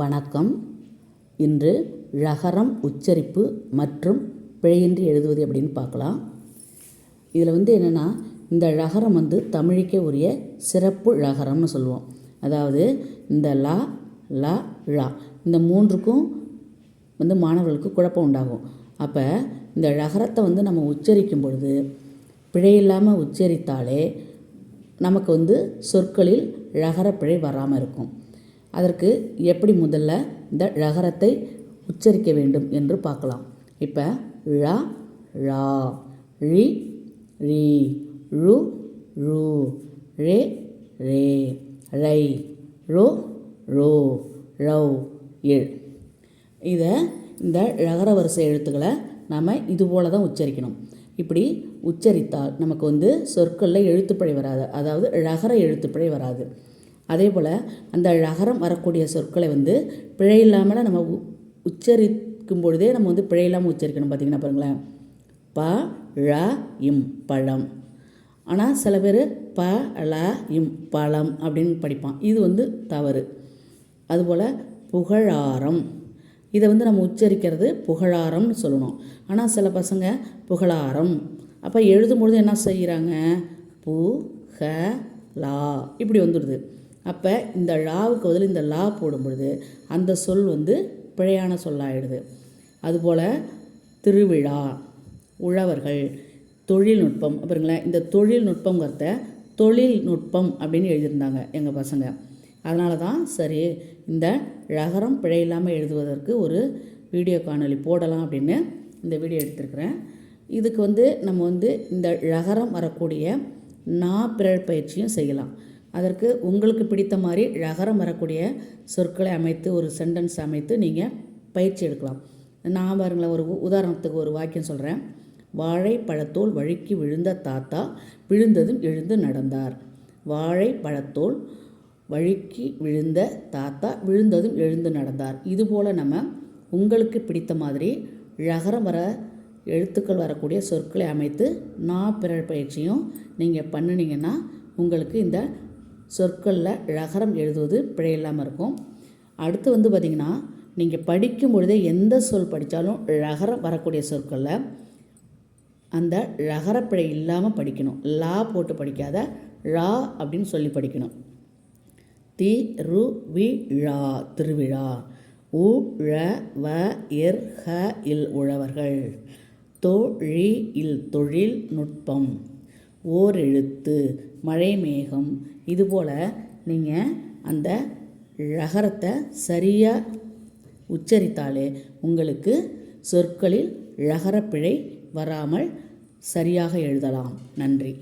வணக்கம். இன்று ழகரம் உச்சரிப்பு மற்றும் பிழையின்றி எழுதுவது அப்படின்னு பார்க்கலாம். இதில் வந்து என்னென்னா இந்த ழகரம் வந்து தமிழுக்கே உரிய சிறப்பு ழகரம்னு சொல்லுவோம். அதாவது இந்த லா ல ழா. இந்த மூன்றுக்கும் வந்து மாணவர்களுக்கு குழப்பம் உண்டாகும். அப்போ இந்த ழகரத்தை வந்து நம்ம உச்சரிக்கும் பொழுது பிழையில்லாமல் உச்சரித்தாலே நமக்கு வந்து சொற்களில் ழகர பிழை வராமல் இருக்கும். அதற்கு எப்படி முதல்ல இந்த ழகரத்தை உச்சரிக்க வேண்டும் என்று பார்க்கலாம். இப்போ ழ ழா ழி ழி ழு ழு ரே ரே ரை ரோ ரோ ழவ் இழ் இதை இந்த ழகர வரிசை எழுத்துக்களை நாம் இது போல தான் உச்சரிக்கணும். இப்படி உச்சரித்தால் நமக்கு வந்து சொற்களில் எழுத்துப்பிழை வராது. அதாவது ழகர எழுத்துப்பிழை வராது. அதே போல் அந்த ழகரம் வரக்கூடிய சொற்களை வந்து பிழை இல்லாமல் நம்ம உ- உச்சரிக்கும் பொழுதே நம்ம வந்து பிழை இல்லாமல் உச்சரிக்கணும் பார்த்தீங்கன்னா பாருங்களேன். ப ழ இம் பழம். ஆனால் சில பேர் ப ல இம் பழம் அப்படின்னு படிப்பான். இது வந்து தவறு. அதுபோல் புகழாரம். இதை வந்து நம்ம உச்சரிக்கிறது புகழாரம்னு சொல்லணும். ஆனால் சில பசங்க புகழாரம். அப்போ எழுதும்பொழுது என்ன செய்கிறாங்க பு ஹ லா இப்படி வந்துடுது. அப்போ இந்த லாவுக்கு பதில் இந்த லா போடும்பொழுது அந்த சொல் வந்து பிழையான சொல்லாயிடுது. அதுபோல் திருவிழா உழவர்கள் தொழில்நுட்பம். பாருங்களேன் இந்த தொழில்நுட்பங்கிறத தொழில்நுட்பம் அப்படின்னு எழுதியிருந்தாங்க எங்கள் பசங்க. அதனால தான் சரி இந்த ழகரம் பிழை இல்லாமல் எழுதுவதற்கு ஒரு வீடியோ காணொலி போடலாம் அப்படின்னு இந்த வீடியோ எடுத்திருக்கிறேன். இதுக்கு வந்து நம்ம வந்து இந்த ழகரம் வரக்கூடிய நா பிறழ் பயிற்சியும் செய்யலாம். அதற்கு உங்களுக்கு பிடித்த மாதிரி ழகரம் வரக்கூடிய சொற்களை அமைத்து ஒரு சென்டென்ஸ் அமைத்து நீங்கள் பயிற்சி எடுக்கலாம். நான் பாருங்களேன் ஒரு உ- உதாரணத்துக்கு ஒரு வாக்கியம் சொல்கிறேன் வாழைப்பழத்தோல் வழுக்கி விழுந்த தாத்தா விழுந்ததும் எழுந்து நடந்தார். வாழைப்பழத்தோல் வழுக்கி விழுந்த தாத்தா விழுந்ததும் எழுந்து நடந்தார். இதுபோல் நம்ம உங்களுக்கு பிடித்த மாதிரி ழகரம் வர எழுத்துக்கள் வரக்கூடிய சொற்களை அமைத்து நான் பிறர் பயிற்சியும் நீங்கள் பண்ணினீங்கன்னா உங்களுக்கு இந்த சொற்களில் ழகரம் எழுதுவது பிழை இல்லாமல் இருக்கும். அடுத்து வந்து பார்த்திங்கன்னா நீங்கள் படிக்கும் பொழுதே எந்த சொல் படித்தாலும் ழகரம் வரக்கூடிய சொற்களில் அந்த ழகரப்பிழை இல்லாமல் படிக்கணும். லா போட்டு படிக்காத ழா அப்படின்னு சொல்லி படிக்கணும். தி ரு வி ழா திருவிழா. உ ழ வ எர் ஹ இல் உழவர்கள். தொழி இல் தொழில் நுட்பம். ஓர் எழுத்து மழை மேகம் இதுபோல் நீங்கள் அந்த ழகரத்தை சரியாக உச்சரித்தாலே உங்களுக்கு சொற்களில் ழகரப்பிழை வராமல் சரியாக எழுதலாம். நன்றி.